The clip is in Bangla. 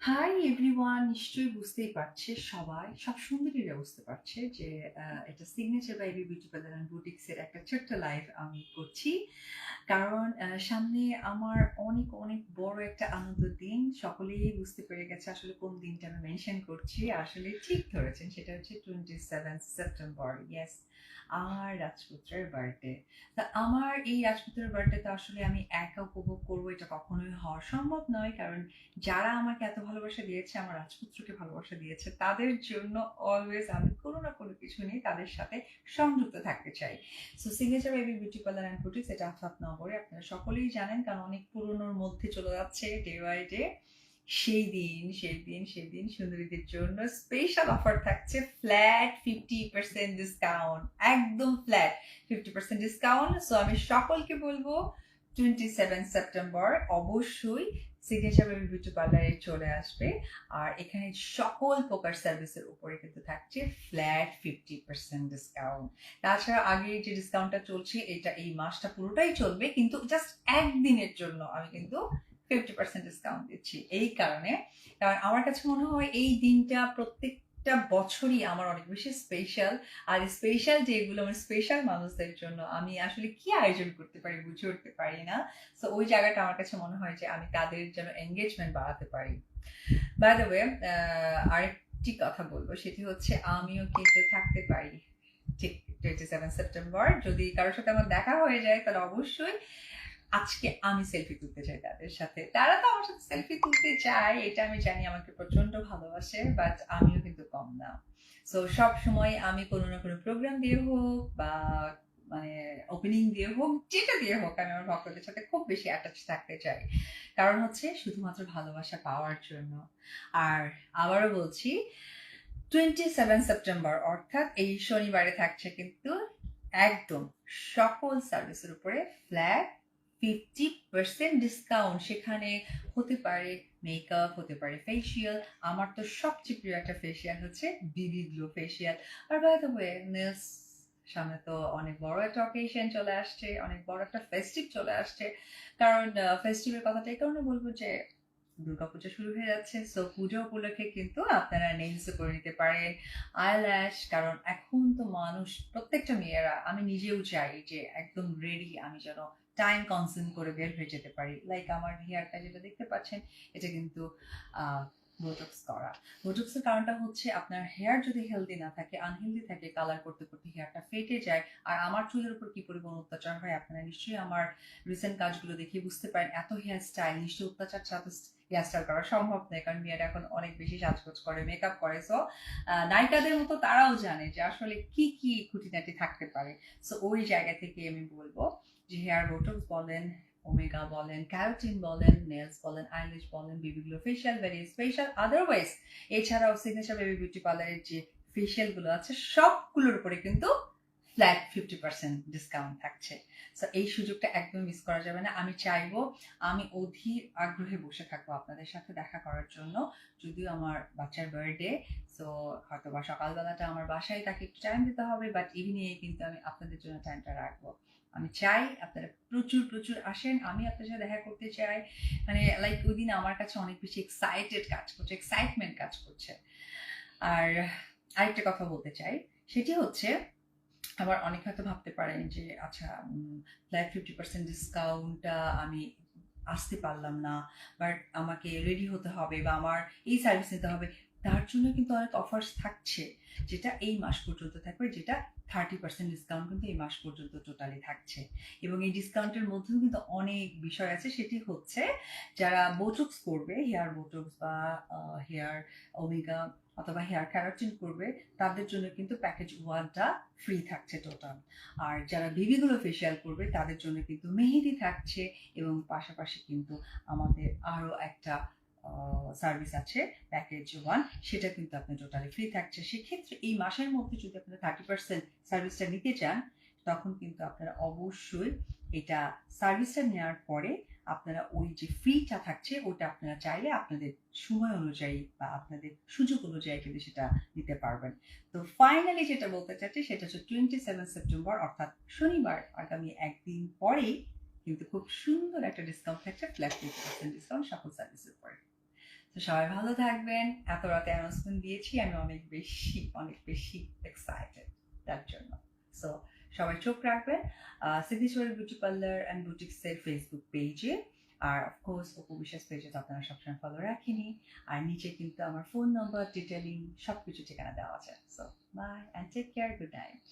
হাই এভরিওয়ান নিশ্চয়ই বুঝতেই পারছে সবাই। সব সুন্দরীরা বুঝতে পারছে যে এটা signature by beauty parlour and বুটিক্সের একটা ছোট্ট লাইভ আমি করছি। কারণ সামনে আমার অনেক অনেক বড় একটা আনন্দ দিন। সকলেই বুঝতে পেরে গেছে আসলে কোন দিনটা আমি মেনশন করছি। আসলে ঠিক ধরেছেন, সেটা হচ্ছে টোয়েন্টি সেভেন সেপ্টেম্বর ইয়েস আমার রাজপুত্রের বার্থডে তা আমার এই রাজপুত্রের বার্থডে তো আসলে আমি একা উপভোগ করব, এটা কখনোই হওয়া সম্ভব নয়। কারণ যারা আমাকে এত ভালোবাসা দিয়েছে, আমার রাজপুত্রকে ভালোবাসা দিয়েছে, তাদের জন্য অলওয়েজ আমি কোনো না কোনো কিছু নিয়ে তাদের সাথে সংযুক্ত থাকতে চাই। So signature baby beauty parlour and boutiques এটা আফাত নগরে আপনারা সকলেই জানেন, কারণ অনেক পুরনোর মধ্যে চলে যাচ্ছে ডে বাই ডে সেই দিন সেই দিন সেই দিন সুন্দরীদের জন্য স্পেশাল অফার থাকছে ফ্ল্যাট ফিফটি পার্সেন্ট ডিসকাউন্ট একদম flat fifty percent discount so আমি সকলকে বলব টোয়েন্টি সেভেন সেপ্টেম্বর অবশ্যই সিগনেচার বেবি বিউটি পার্লারে চলে আসবে। আর এখানে সকল প্রকার সার্ভিসের উপরে কিন্তু থাকছে ফ্ল্যাট ফিফটি পার্সেন্ট ডিসকাউন্ট তাছাড়া আগে যে ডিসকাউন্টটা চলছে, এটা এই মাসটা পুরোটাই চলবে, কিন্তু জাস্ট একদিনের জন্য আমি কিন্তু ফিফটি পার্সেন্ট ডিসকাউন্ট দিচ্ছি। এই কারণে। কারণ আমার কাছে মনে হয় এই দিনটা প্রত্যেকটা বছরই আমার অনেক বেশি স্পেশাল আর স্পেশাল যেগুলো আমার স্পেশাল মানুষদের জন্য আমি আসলে কি আয়োজন করতে পারি বুঝে উঠতে পারি না। সো ওই জায়গাটা আমার কাছে মনে হয় যে আমি তাদের যেন এঙ্গেজমেন্ট বাড়াতে পারি। বাই দ্য ওয়ে আরেকটি কথা বলব, সেটি হচ্ছে আমিও কিন্তু থাকতে পারি। ঠিক টোয়েন্টি সেভেন সেপ্টেম্বর যদি কারোর সাথে আমার দেখা হয়ে যায়, তাহলে অবশ্যই আজকে আমি সেলফি তুলতে চাই তাদের সাথে। তারা তো আমার সাথে সেলফি তুলতে চায়, এটা আমি জানি আমাকে প্রচণ্ড ভালোবাসে বাট আমিও কিন্তু কম না। সো সব সময় আমি কোনো না কোনো প্রোগ্রাম দিয়ে হোক বা মানে ওপেনিং দিয়ে হোক, যেটা দিয়ে হোক, আমি আমার ভক্তদের সাথে খুব বেশি অ্যাটাচ থাকতে চাই। কারণ হচ্ছে শুধুমাত্র ভালোবাসা পাওয়ার জন্য। আর আবারও বলছি টোয়েন্টি সেভেন সেপ্টেম্বর অর্থাৎ এই শনিবারে থাকছে কিন্তু একদম সকল সার্ভিসের উপরে ফ্ল্যাট ফিফটি পার্সেন্ট ডিসকাউন্ট সেখানে হতে পারে মেকআপ হতে পারে ফেসিয়াল আমার তো সবচেয়ে প্রিয় একটা ফেসিয়াল হচ্ছে বিবি গ্লো ফেসিয়াল আর বাই নেলস সামনে তো অনেক বড় একটা অকেশন চলে আসছে, অনেক বড় একটা ফেস্টিভ চলে আসছে। কারণ ফেস্টিভের কথাটা এই কারণে বলব যে দুর্গাপূজা শুরু হয়ে যাচ্ছে সো পুজো উপলক্ষে কিন্তু আপনারা নেলস করে নিতে পারেন আইল্যাশ কারণ এখন তো মানুষ, প্রত্যেকটা মেয়েরা, আমি নিজেও চাই যে একদম রেডি আমি যেন টাইম কনজিউম করে বের হয়ে যেতে পারি। লাইক আমার হেয়ারটা যেটা দেখতে পাচ্ছেন, এটা কিন্তু বোটক্স করা। বোটক্সের কারণটা হচ্ছে আপনার হেয়ার যদি হেলদি না থাকে আনহেলদি থাকে কালার করতে করতে হেয়ারটা ফেটে যায়। আর আমার চুলের উপর কি পরিমাণ অত্যাচার হয় আপনারা নিশ্চয়ই আমার রিসেন্ট কাজগুলো দেখে বুঝতে পারেন। এত হেয়ার স্টাইল নিশ্চয়ই অত্যাচার ছাড়া হেয়ার স্টাইল করা সম্ভব নয়, কারণ মেয়েরা এখন অনেক বেশি সাজগোজ করে মেকআপ করে। সো নায়িকাদের মতো তারাও জানে যে আসলে কি কি খুঁটিনাটি থাকতে পারে। সো ওই জায়গা থেকে আমি বলব যে হেয়ার বোটক্স বলেন ওমেগা বলেন ক্যারোটিন বলেন নেলস বলেন আইলিশ বলেন বিবিগুলো ফেশিয়াল ভেরি স্পেশাল আদারওয়াইজ এছাড়াও সিগনেচার বেবি বিউটি পার্লারের যে ফেশিয়ালগুলো আছে, সবগুলোর উপরে কিন্তু ফ্ল্যাট ফিফটি পার্সেন্ট ডিসকাউন্ট থাকছে। সো এই সুযোগটা একদম মিস করা যাবে না। আমি চাইব, আমি অধীর আগ্রহে বসে থাকব আপনাদের সাথে দেখা করার জন্য। যদিও আমার বাচ্চার বার্থডে সো হয়তো বা সকালবেলাটা আমার বাসায় তাকে একটু টাইম দিতে হবে বাট ইভিনিংয়ে কিন্তু আমি আপনাদের জন্য টাইমটা রাখব। আমি চাই আপনারা প্রচুর প্রচুর আসেন। আমি আপনার সাথে দেখা করতে চাই। মানে লাইক ওই দিন আমার কাছে অনেক বেশি এক্সাইটেড কাজ করছে এক্সাইটমেন্ট কাজ করছে। আর আরেকটা কথা বলতে চাই, সেটি হচ্ছে আবার অনেক হয়তো ভাবতে পারেন যে আচ্ছা ফ্ল্যাট ফিফটি পার্সেন্ট ডিসকাউন্টটা আমি আসতে পারলাম না বাট আমাকে রেডি হতে হবে বা আমার এই সার্ভিস নিতে হবে। তার জন্য কিন্তু অনেক অফার্স থাকছে, যেটা এই মাস পর্যন্ত থাকবে, যেটা থার্টি পার্সেন্ট ডিসকাউন্ট কিন্তু এই মাস পর্যন্ত টোটালি থাকছে। এবং এই ডিসকাউন্টের মধ্যেও কিন্তু অনেক বিষয় আছে, সেটি হচ্ছে যারা বোটক্স করবে হেয়ার বোটক্স বা হেয়ার ওমেগা অথবা হেয়ার ক্যারাটিন করবে, তাদের জন্য কিন্তু প্যাকেজ ওয়ানটা ফ্রি থাকছে টোটাল আর যারা বেবিগুলো ফেসিয়াল করবে, তাদের জন্য কিন্তু মেহেদি থাকছে এবং পাশাপাশি কিন্তু আমাদের আরও একটা সার্ভিস আছে প্যাকেজ ওয়ান সেটা কিন্তু আপনার টোটালি ফ্রি থাকছে। সেক্ষেত্রে এই মাসের মধ্যে যদি আপনারা থার্টি পার্সেন্ট সার্ভিসটা নিতে চান, তখন কিন্তু আপনারা অবশ্যই এটা সার্ভিসটা নেওয়ার পরে আপনারা ওই যে ফ্রিটা থাকছে, ওটা আপনারা চাইলে আপনাদের সময় অনুযায়ী বা আপনাদের সুযোগ অনুযায়ী কিন্তু সেটা নিতে পারবেন। তো ফাইনালি যেটা বলতে চাচ্ছি, সেটা হচ্ছে টোয়েন্টি সেভেন সেপ্টেম্বর অর্থাৎ শনিবার আগামী একদিন পরেই কিন্তু খুব সুন্দর একটা ডিসকাউন্ট থাকছে ফ্ল্যাট ফিফটি পার্সেন্ট ডিসকাউন্ট সকল সার্ভিসের পরে। তো সবাই ভালো থাকবেন। এত রাতে অ্যানাউন্সমেন্ট দিয়েছি, আমি অনেক বেশি অনেক বেশি এক্সাইটেড তার জন্য। সো সবাই চোখ রাখবেন সিদ্ধেশ্বরী বিউটি পার্লার অ্যান্ড বুটিক্সের ফেসবুক পেজে আর অফকোর্স অপু বিশ্বাস পেজে তো আপনারা সবসময় ফলো রাখিনি আর নিচে কিন্তু আমার ফোন নম্বর ডিটেলিং সব কিছু ঠিকানা দেওয়া আছে। So bye and take care good night